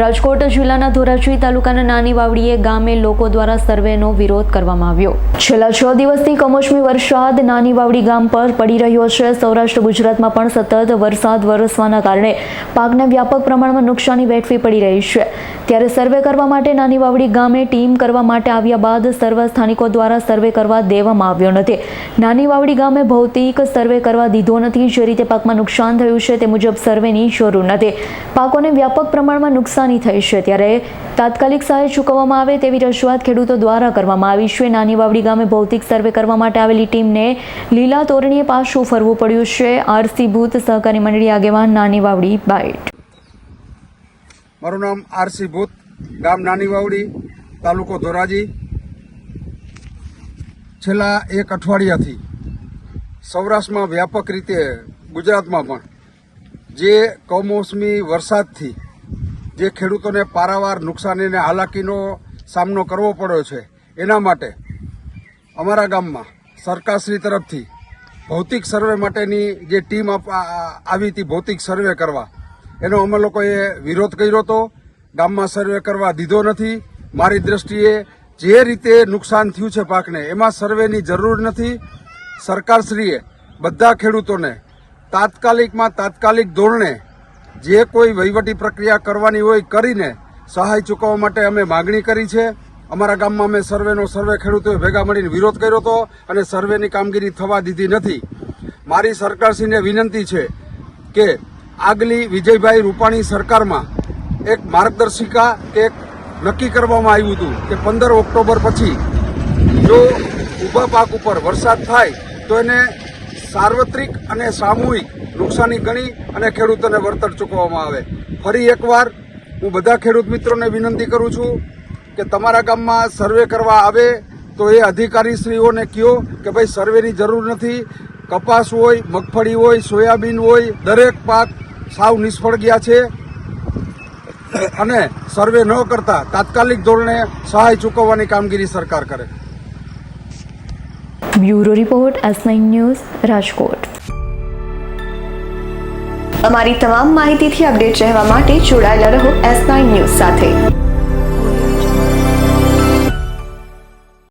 રાજકોટ જિલ્લાના ધોરાજી તાલુકાના નાની વાવડીએ ગામે લોકો દ્વારા સર્વેનો વિરોધ કરવામાં આવ્યો. છેલ્લા છ દિવસથી કમોસમી વરસાદ નાની વાવડી ગામ પર પડી રહ્યો છે. સૌરાષ્ટ્ર ગુજરાતમાં પણ સતત વરસાદ વરસવાના કારણે પાકને વ્યાપક પ્રમાણમાં નુકસાની વેઠવી પડી રહી છે. ત્યારે સર્વે કરવા માટે નાની વાવડી ગામે ટીમ કરવા માટે આવ્યા બાદ સર્વ સ્થાનિકો દ્વારા સર્વે કરવા દેવામાં આવ્યો નથી. નાની વાવડી ગામે ભૌતિક સર્વે કરવા દીધો નથી. જે રીતે પાકમાં નુકસાન થયું છે તે મુજબ સર્વેની જરૂર નથી. પાકોને વ્યાપક પ્રમાણમાં નુકસાની થઈ છે. ત્યારે તાત્કાલિક સહાય ચૂકવવામાં આવે તેવી રજૂઆત ખેડૂતો દ્વારા કરવામાં આવી છે. નાની વાવડી ગામે ભૌતિક સર્વે કરવા માટે આવેલી ટીમને લીલા તોરણીએ પાછું ફરવું પડ્યું છે. આરસી ભૂત સહકારી મંડળી આગેવાન નાની વાવડી બાઇટ મારું નામ આરસી ભૂત, ગામ નાની વાવડી તાલુકો ધોરાજી. છેલ્લા એક અઠવાડિયાથી સૌરાષ્ટ્રમાં વ્યાપક રીતે ગુજરાતમાં પણ જે કમોસમી વરસાદથી જે ખેડૂતોને પારાવાર નુકસાની અને હાલાકીનો સામનો કરવો પડ્યો છે, એના માટે અમારા ગામમાં સરકારશ્રી તરફથી ભૌતિક સર્વે માટેની જે ટીમ આવી હતી ભૌતિક સર્વે કરવા, એનો અમે લોકોએ વિરોધ કર્યો હતો. ગામમાં સર્વે કરવા દીધો નથી. મારી દ્રષ્ટિએ જે રીતે નુકસાન થયું છે પાકને, એમાં સર્વેની જરૂર નથી. સરકારશ્રીએ બધા ખેડૂતોને તાત્કાલિકમાં તાત્કાલિક ધોરણે જે કોઈ વહીવટી પ્રક્રિયા કરવાની હોય કરીને સહાય ચૂકવવા માટે અમે માગણી કરી છે. અમારા ગામમાં અમે સર્વેનો સર્વે ખેડૂતોએ ભેગા મળીને વિરોધ કર્યો હતો અને સર્વેની કામગીરી થવા દીધી નથી. મારી સરકારશ્રીને વિનંતી છે કે આગલી વિજયભાઈ રૂપાણી સરકારમાં એક માર્ગદર્શિકા કે એક નક્કી કરવામાં આવ્યું હતું કે પંદર ઓક્ટોબર પછી જો ઊભા પાક ઉપર વરસાદ થાય તો એને સાર્વત્રિક અને સામૂહિક નુકસાની ગણી અને ખેડૂતોને વળતર ચૂકવવામાં આવે. ફરી એકવાર હું બધા ખેડૂત મિત્રોને વિનંતી કરું છું કે તમારા ગામમાં સર્વે કરવા આવે તો એ અધિકારીશ્રીઓને કહો કે ભાઈ સર્વેની જરૂર નથી. કપાસ હોય, મગફળી હોય, સોયાબીન હોય, દરેક પાક સાવ નિષ્ફળ ગયા છે અને સર્વે ન કરતા તાત્કાલિક ધોરણે સહાય ચૂકવવાની કામગીરી સરકાર કરે. Bureau report S nine news, Rajkot. અમારી તમામ માહિતીથી અપડેટ રહેવા માટે જોડાયેલા રહો એસ નાઇન ન્યૂઝ સાથે.